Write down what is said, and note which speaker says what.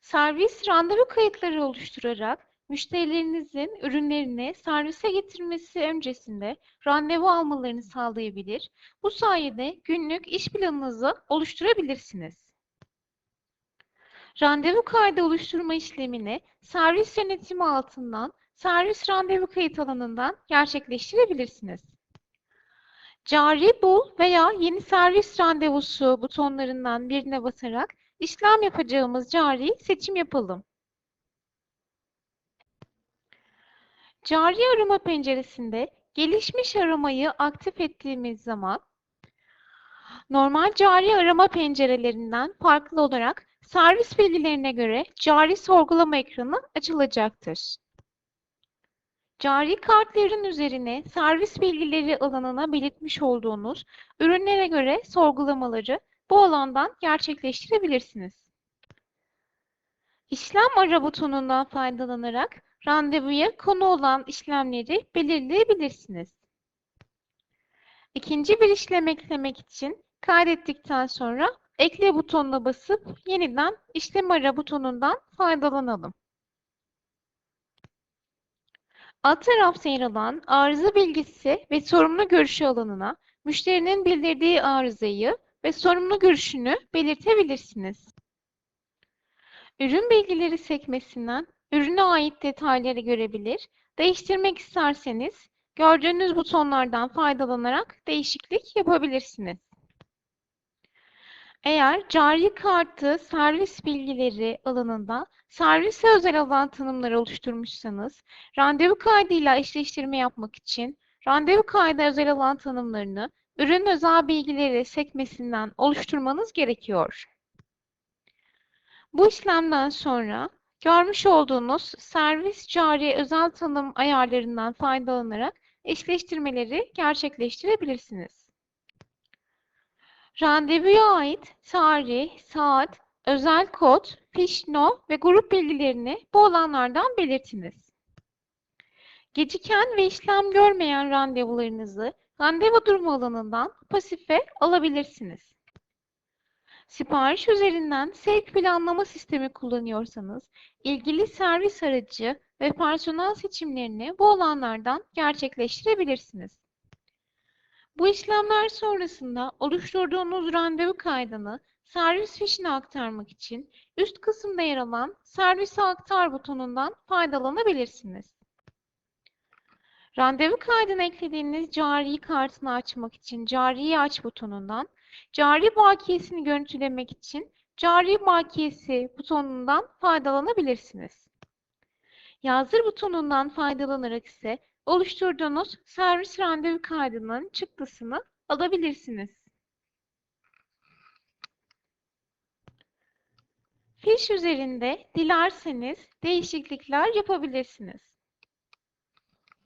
Speaker 1: Servis randevu kayıtları oluşturarak müşterilerinizin ürünlerini servise getirmesi öncesinde randevu almalarını sağlayabilir. Bu sayede günlük iş planınızı oluşturabilirsiniz. Randevu kaydı oluşturma işlemini servis yönetimi altından servis randevu kayıt alanından gerçekleştirebilirsiniz. Cari bul veya yeni servis randevusu butonlarından birine basarak işlem yapacağımız cari seçim yapalım. Cari arama penceresinde gelişmiş aramayı aktif ettiğimiz zaman normal cari arama pencerelerinden farklı olarak servis bilgilerine göre cari sorgulama ekranı açılacaktır. Cari kartların üzerine servis bilgileri alanına belirtmiş olduğunuz ürünlere göre sorgulamaları bu alandan gerçekleştirebilirsiniz. İşlem ara butonundan faydalanarak randevuya konu olan işlemleri belirleyebilirsiniz. İkinci bir işlem eklemek için kaydettikten sonra ekle butonuna basıp yeniden işlem ara butonundan faydalanalım. Alt tarafta yer alan arıza bilgisi ve sorumlu görüşü alanına müşterinin bildirdiği arızayı ve sorumlu görüşünü belirtebilirsiniz. Ürün bilgileri sekmesinden ürüne ait detayları görebilir, değiştirmek isterseniz gördüğünüz butonlardan faydalanarak değişiklik yapabilirsiniz. Eğer cari kartı servis bilgileri alanında servise özel alan tanımları oluşturmuşsanız, randevu kaydıyla eşleştirme yapmak için randevu kaydı özel alan tanımlarını ürün özel bilgileri sekmesinden oluşturmanız gerekiyor. Bu işlemden sonra görmüş olduğunuz servis cari özel tanım ayarlarından faydalanarak eşleştirmeleri gerçekleştirebilirsiniz. Randevuya ait tarih, saat, özel kod, fiş no ve grup bilgilerini bu alanlardan belirtiniz. Geciken ve işlem görmeyen randevularınızı randevu durumu alanından pasife alabilirsiniz. Sipariş üzerinden sevk planlama sistemi kullanıyorsanız, ilgili servis aracı ve personel seçimlerini bu alanlardan gerçekleştirebilirsiniz. Bu işlemler sonrasında oluşturduğunuz randevu kaydını servis fişine aktarmak için üst kısımda yer alan Servise Aktar butonundan faydalanabilirsiniz. Randevu kaydına eklediğiniz cari kartını açmak için Cariyi Aç butonundan, cari bakiyesini görüntülemek için Cari Bakiyesi butonundan faydalanabilirsiniz. Yazdır butonundan faydalanarak ise oluşturduğunuz servis randevu kaydının çıktısını alabilirsiniz. Fiş üzerinde dilerseniz değişiklikler yapabilirsiniz.